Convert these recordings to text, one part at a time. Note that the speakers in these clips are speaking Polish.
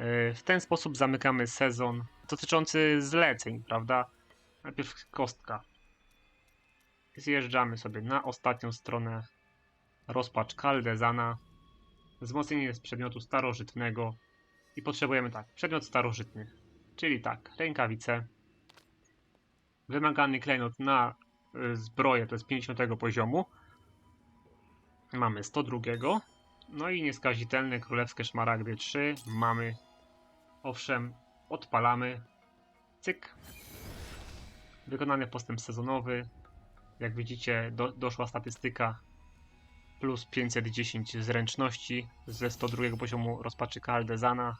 E, W ten sposób zamykamy sezon dotyczący zleceń, prawda? Najpierw kostka. Zjeżdżamy sobie na ostatnią stronę. Rozpacz Kaldezana. Wzmocnienie z przedmiotu starożytnego. I potrzebujemy tak, przedmiot starożytny. Czyli tak, rękawice. Wymagany klejnot na y, zbroję to jest 50 poziomu. Mamy 102. No i nieskazitelne królewskie szmaragdy 3 mamy. Owszem, odpalamy. Cyk. Wykonany postęp sezonowy. Jak widzicie, do, doszła statystyka plus 510 zręczności ze 102 poziomu rozpaczy Kaldezana.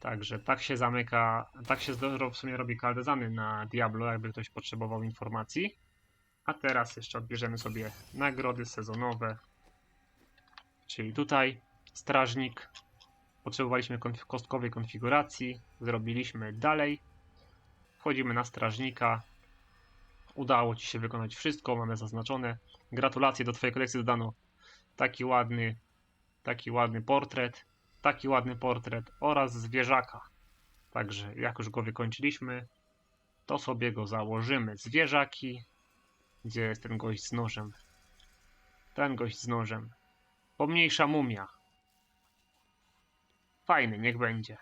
Także tak się zamyka, tak się w sumie robi Kaldezany na Diablo, jakby ktoś potrzebował informacji. A teraz jeszcze odbierzemy sobie nagrody sezonowe. Czyli tutaj strażnik. Potrzebowaliśmy konf- kostkowej konfiguracji. Zrobiliśmy dalej. Wchodzimy na strażnika. Udało Ci się wykonać wszystko, mamy zaznaczone. Gratulacje do Twojej kolekcji dodano taki ładny, taki ładny portret, taki ładny portret oraz zwierzaka. Także jak już go wykończyliśmy, to sobie go założymy. Zwierzaki, gdzie jest ten gość z nożem? Ten gość z nożem. Pomniejsza mumia. Fajny, niech będzie.